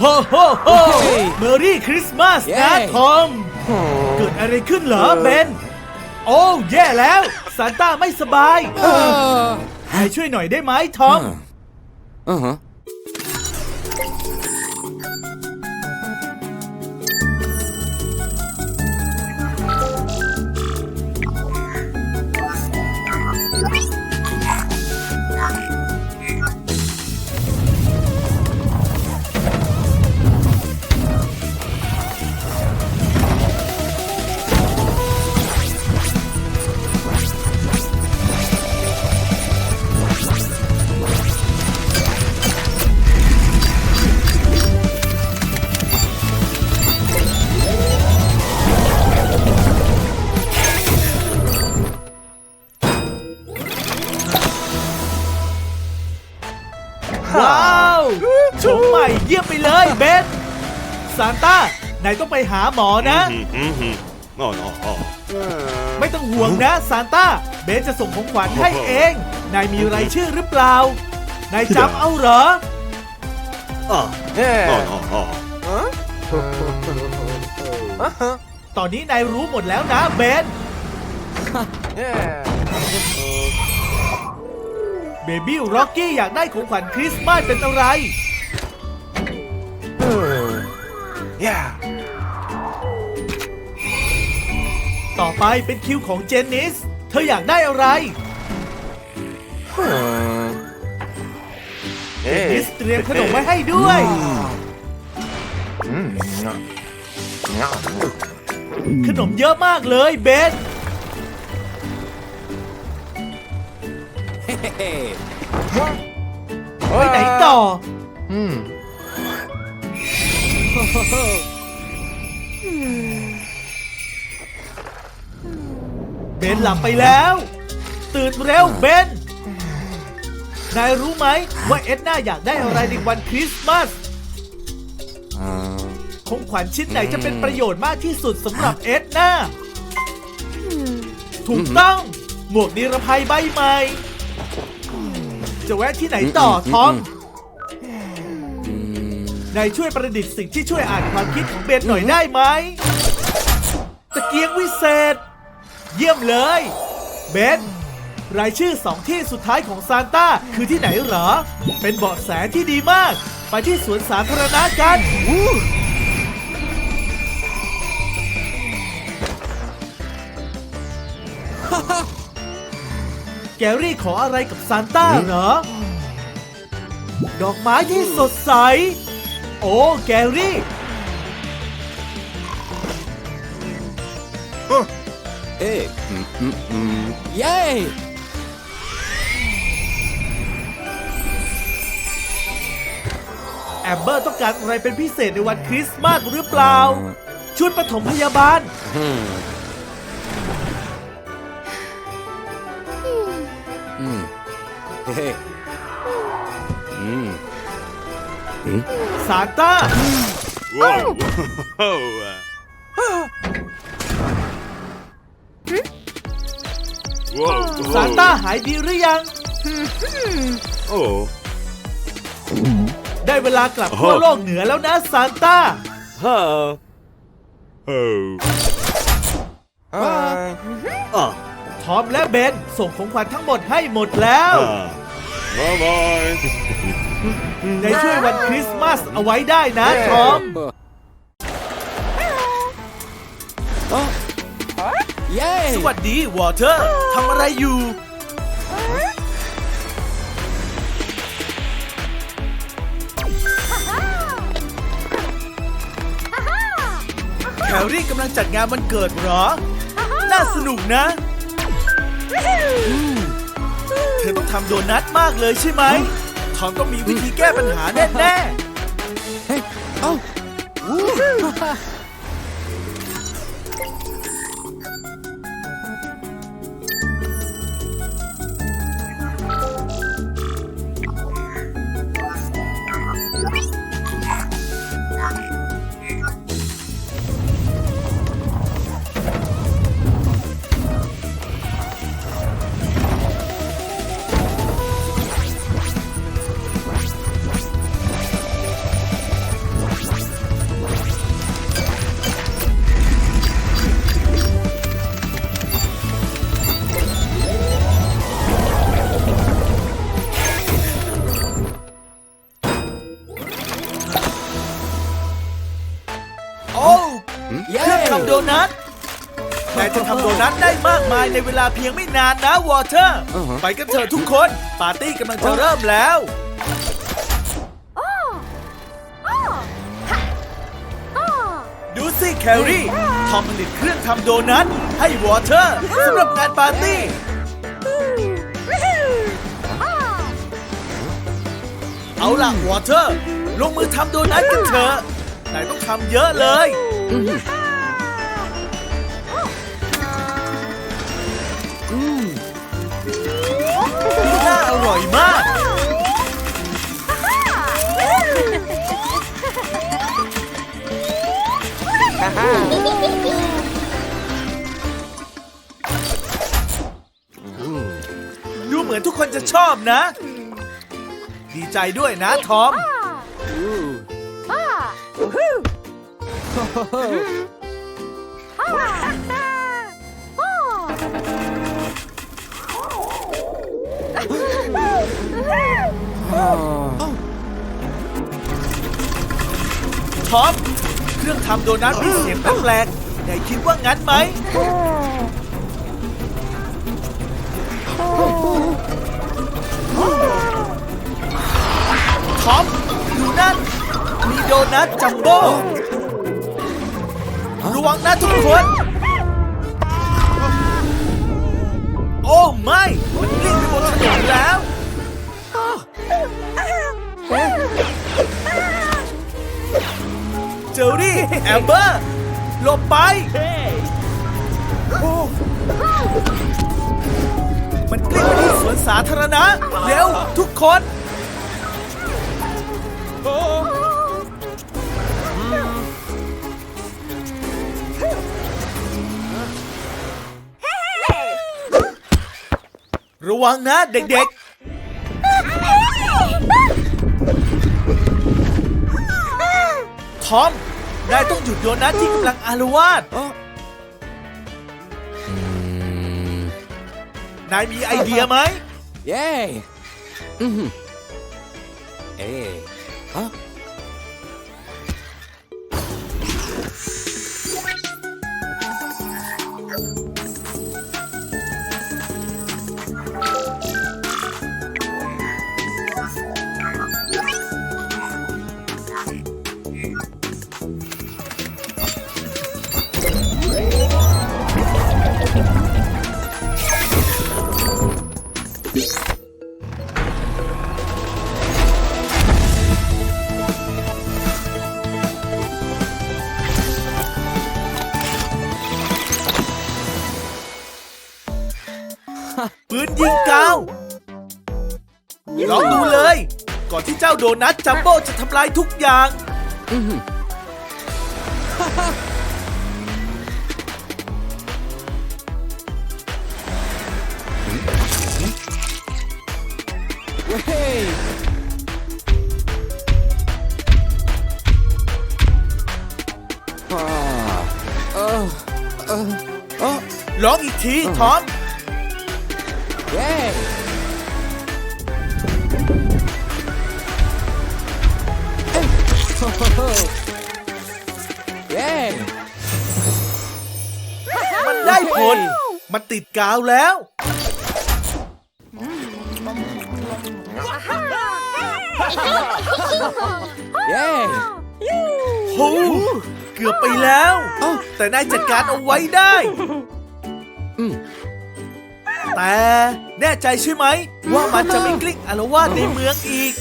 โฮโฮโฮเมอรี่คริสต์มาสนะทอม เกิดอะไรขึ้นเหรอเบน โอ้ แย่แล้วซานต้าไม่สบายให้ช่วยหน่อยได้ไหมทอมอือฮะานต้านายต้องไปหาหมอนะอืมอืมอ๋ออ๋ออ๋อไม่ต้องห่วงนะซานต้า เบนจะส่งของขวัญให้เอง นายมีรายชื่อหรือเปล่า นายจำเอาเหรอ อ๋ออ๋ออ๋อตอนนี้นายรู้หมดแล้วนะเบน เบบี้ร็อกกี้อยากได้ของขวัญคริสต์มาสเป็นอะไร ต่อไปเป็นคิวของเจนนิส เธออยากได้อะไร เจนนิสเตรียมขนมไว้ให้ด้วย ขนมเยอะมากเลยเบนไปไหนต่อ อ เบนหลับไปแล้ว ตื่นเร็วเบน นายรู้ไหมว่าเอ็ดนาอยากได้อะไรในวันคริสต์มาสอ่าของขวัญชิ้นไหนจะเป็นประโยชน์มากที่สุดสำหรับเอ็ดนาถูกต้อง หมวกนิรภัยใบใหม่ จะแวะที่ไหนต่อทอมอืม นายช่วยประดิษฐ์สิ่งที่ช่วยอ่านความคิดของเบนหน่อยได้ไหมตะเกียงวิเศษ เยี่ยมเลย เบนรายชื่อสองที่สุดท้ายของซานต้าคือที่ไหนเหรอ เป็นเบาะแสที่ดีมาก ไปที่สวนสาธารณะกันแกรี่ขออะไรกับซานต้าเหรอ ดอกไม้ที่สดใส โอ้ แกรี่ เอ๊ะอืมอืมอืมเย้ แอมเบอร์ต้องการอะไรเป็นพิเศษในวันคริสต์มาสหรือเปล่า ชุดปฐมพยาบาลอืมอืมเฮ้ ซานต้าว้าวโอ้ว้าวซานต้าหายดีหรือยัง โอ้ ได้เวลากลับขั้วโลกเหนือแล้วนะซานต้าฮ่าโอ้อะทอมและเบนส่งของขวัญทั้งหมดให้หมดแล้วอ่าบายบายได้ช่วยวันคริสต์มาสเอาไว้ได้นะทอมโอ้เย้สวัสดีวอเตอร์ทำอะไรอยู่ แคลรี่กำลังจัดงานวันเกิดเหรอ น่าสนุกนะอืมเธอต้องทำโดนัทมากเลยใช่ไหม ทอมต้องมีวิธีแก้ปัญหาแน่เฮ้ยเอ้า อู้ำโดนัทนายจะทำโดนัทได้มากมายในเวลาเพียงไม่นานนะวอเตอร์อ่าฮะไปกันเถอะทุกคน ปาร์ตี้กำลังจะเริ่มแล้วดูสิแคลรี่ทอมผลิตเครื่องทำโดนัทให้วอเตอร์สำหรับงานปาร์ตี้เอาล่ะวอเตอร์ ลงมือทำโดนัทกันเถอะนายต้องทำเยอะเลย ดูเหมือนทุกคนจะชอบนะ ดีใจด้วยนะทอมทอม เครื่องทำโดนัทมีเสียงแปลกๆนายคิดว่างั้นไหมทอมดูนั่น มีโดนัทจัมโบ้ระวังนะทุกคน โอ้ไม่ มันกลิ้งไปบนถนนแล้ว อรี่แอมเบอร์หลบไปมันกลิ้งไปที่สวนสาธารณะ เร็ว ทุกคนระวังนะเด็กๆ ทอม นายต้องหยุดโยนัทที่กำลังอารวาสอ๋ออืมนายมีไอเดียไหม เย้อืมเอ๊ะ อนที่เจ้าโดนัทจัมโบ้จะทำลายทุกอย่างอืมเว้ยอ่าเออเออเออลองอีกทีทอม เย้ เย้มันได้ผล มันติดกาวแล้ว เย้โหเกือบไปแล้วเอ้าแต่นายจัดการเอาไว้ได้อืมแต่แน่ใจใช่ไหม ว่ามันจะไม่กลิ้งอารวาสในเมืองอีก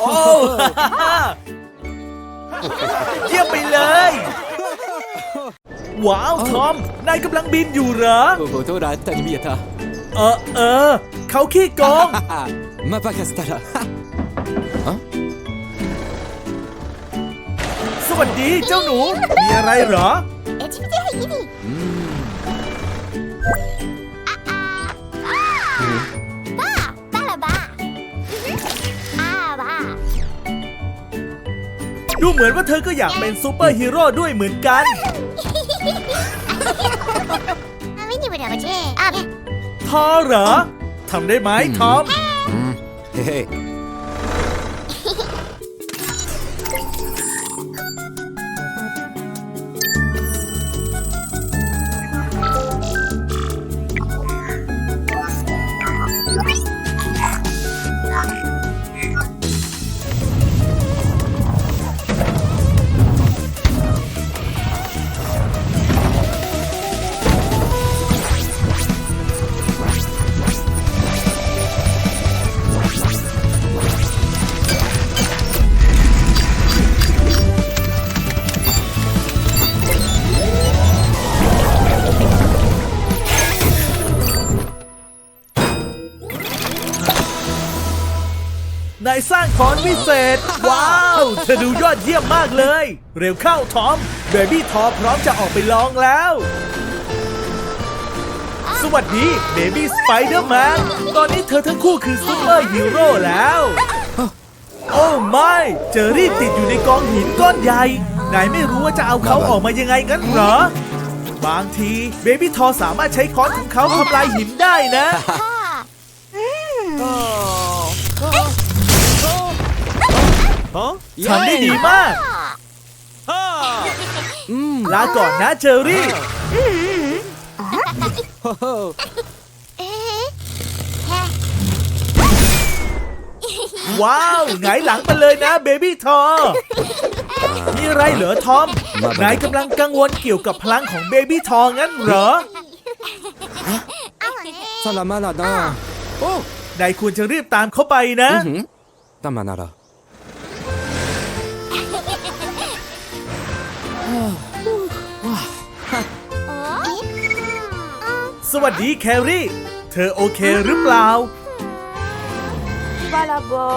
โอ้เยี่ยมไปเลย ว้าว ทอม นายกำลังบินอยู่เหรอ โอ้โหโทษนะแต่นี่มีอะท่าเออเออ เขาขี้โกง มาปากัสตาระสวัสดีเจ้าหนู มีอะไรเหรอ ดูเหมือนว่าเธอก็อยากเป็นซูเปอร์ฮีโร่ด้วยเหมือนกันไม่นี่เป็นธรรมชาติอะทอเหรอทำได้ไหมทอมうん สร้างคอนวิเศษว้าวเธอดูยอดเยี่ยมมากเลย เร็วเข้าทอมเบบี้ทอพร้อมจะออกไปลองแล้ว สวัสดีเบบี้สไปเดอร์แมนตอนนี้เธอทั้งคู่คือซูเปอร์ฮีโร่แล้ว โอ้ไม่เจอรี่ติดอยู่ในกองหินก้อนใหญ่นายไม่รู้ว่าจะเอาเขาออกมายังไงงั้นเหรอบางทีเบบี้ทอสามารถใช้ค้อนของเขาทำลายหินได้นะ ฮะทำได้ดีมาก อืมลาก่อนนะเจอรี่ ว้าวไงหลังไปเลยนะเบบี้ทอ มีอะไรเหรอทอม นายกำลังกังวลเกี่ยวกับพลังของเบบี้ทองั้นเหรอ ซาลามาลาดาโอ้นายควรจะรีบตามเขาไปนะตามมานาระ สวัสดีแครี่ เธอโอเคหรือเปล่า บาลาบอ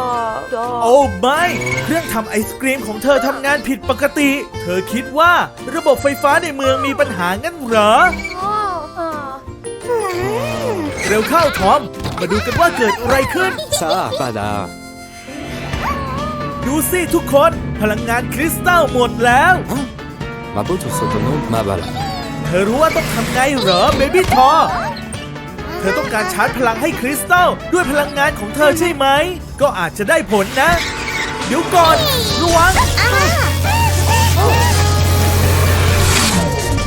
ดโอ้ไม่ เครื่องทำไอศกรีมของเธอทำงานผิดปกติ เธอคิดว่าระบบไฟฟ้าในเมืองมีปัญหางั้นเหรออเร็วเข้าทอม มาดูกันว่าเกิดอะไรขึ้น ซาบาดา ดูสิทุกคน พลังงานคริสตัลหมดแล้ว มาบุตุสตโนมาบาลา ธอรู้ว่าต้องทำไงเหรอเบบี้ทอเธอต้องการชาร์จพลังให้คริสตัลด้วยพลังงานของเธอใช่ไหม ก็อาจจะได้ผลนะ เดี๋ยวก่อนระวัง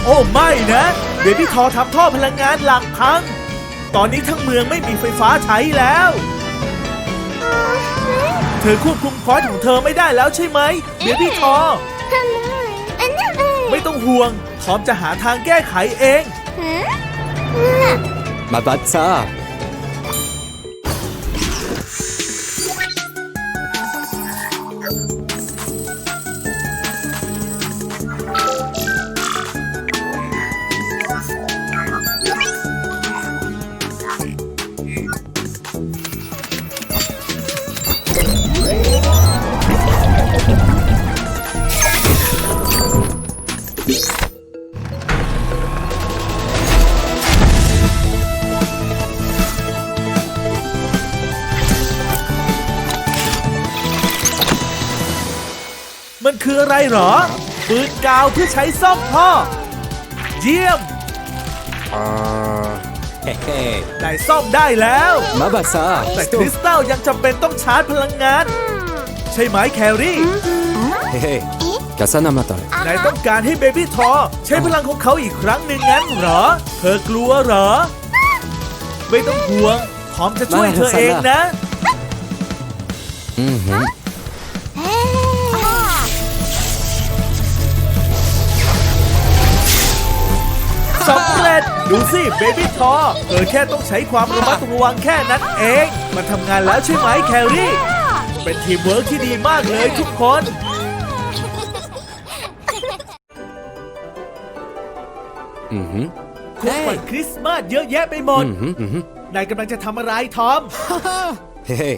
โอ้ไม่นะเบบี้ทอทำท่อพลังงานหลักพัง ตอนนี้ทั้งเมืองไม่มีไฟฟ้าใช้แล้ว เธอควบคุมคอร์สของเธอไม่ได้แล้วใช่ไหมเบบี้ทอไม่ต้องห่วง พร้อมจะหาทางแก้ไขเอง มาบัตซ่าืออะไรหรอ ปืนกาวเพื่อใช้ซ่อมท่อ เยี่ยม เฮ้เฮ้ได้ซ่อมได้แล้ว มาบาซาแต่คริสตัลยังจำเป็นต้องชาร์จพลังงาน ใช่ไหมแครี่เฮ้กาซานามาตานนายต้องการให้เบบี้ทอใช้พลังของเขาอีกครั้งหนึ่งงั้นเหรอ เธอกลัวเหรอ ไม่ต้องห่วงพร้อมจะช่วยเธอเองนะ อืม ดูสิเบบี้ทอเธอแค่ต้องใช้ความระมัดระวังแค่นั้นเอง มันทำงานแล้วใช่ไหมแคลรี่ เป็นทีมเวิร์กที่ดีมากเลยทุกคนของขวัญคริสต์มาสเยอะแยะไปหมดนายกำลังจะทำอะไรทอม เฮ้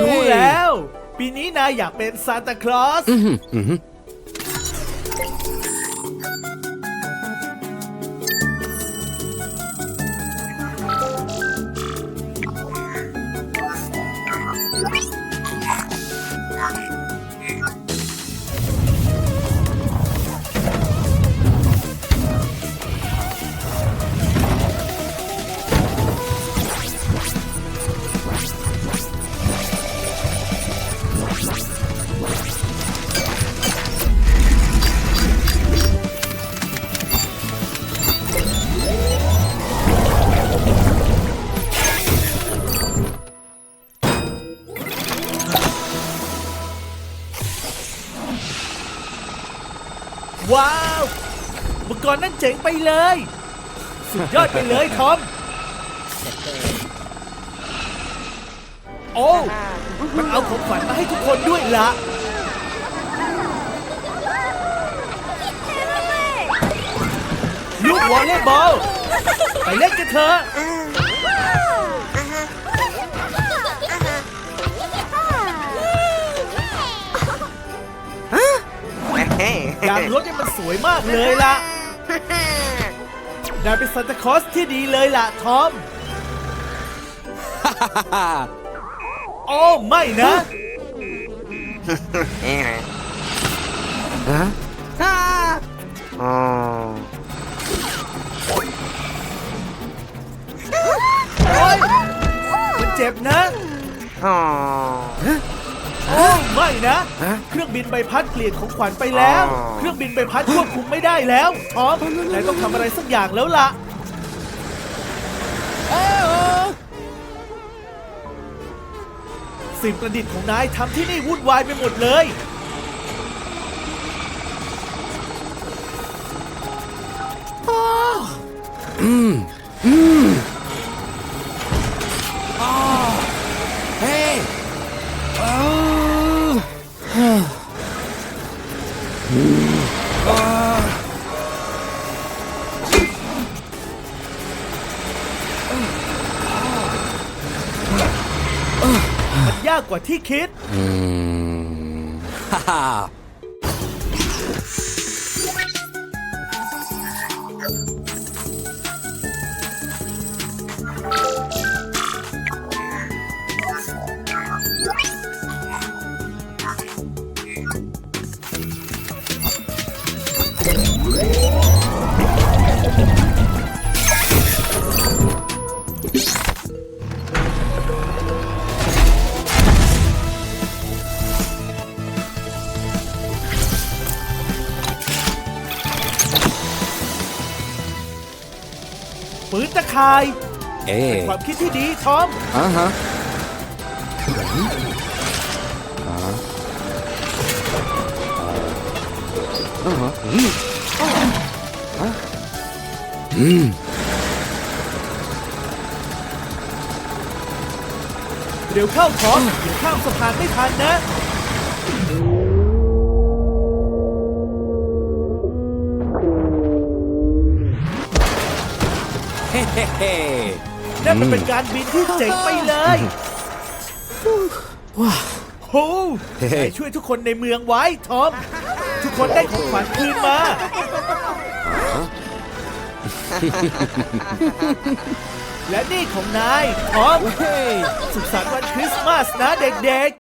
รู้แล้ว ปีนี้นายอยากเป็นซานตาคลอสอือ กรนั่นเจ๋งไปเลย สุดยอดไปเลยทอม โอ้มันเอาของขวัญมาให้ทุกคนด้วยละลูกวอลเลย์บอลไปเล่นกันเถอะการรถนี่มันสวยมากเลยล่ะ นายเป็นซานตาคลอสที่ดีเลยล่ะทอม โอ้ไม่นะฮะโอ้ยมันเจ็บนะโอ้ ไม่นะฮะเครื่องบินใบพัดเปลี่ยนของขวัญไปแล้ว เครื่องบินใบพัดควบคุมไม่ได้แล้วทอมนายต้องทำอะไรสักอย่างแล้วล่ะสิ่งประดิษฐ์ของนายทำที่นี่วุ่นวายไปหมดเลยเว่าที่คิด อืมฮ่าฮ่า ปืนตะข่าย เอ๊ะความคิดที่ดีทอม อ่าฮะอ่าฮะอืมอะอืมเดี๋ยวเข้าทอมเดี๋ยวข้ามสะพานไม่ทันนะ เฮ้เฮ้เฮ้นั่นมันเป็นการบินที่เจ๋งไปเลยว้าโหนายช่วยทุกคนในเมืองไว้ทอม ทุกคนได้ของขวัญคืนมา และนี่ของนายทอมเฮ้สุขสันต์วันคริสต์มาสนะเด็กๆ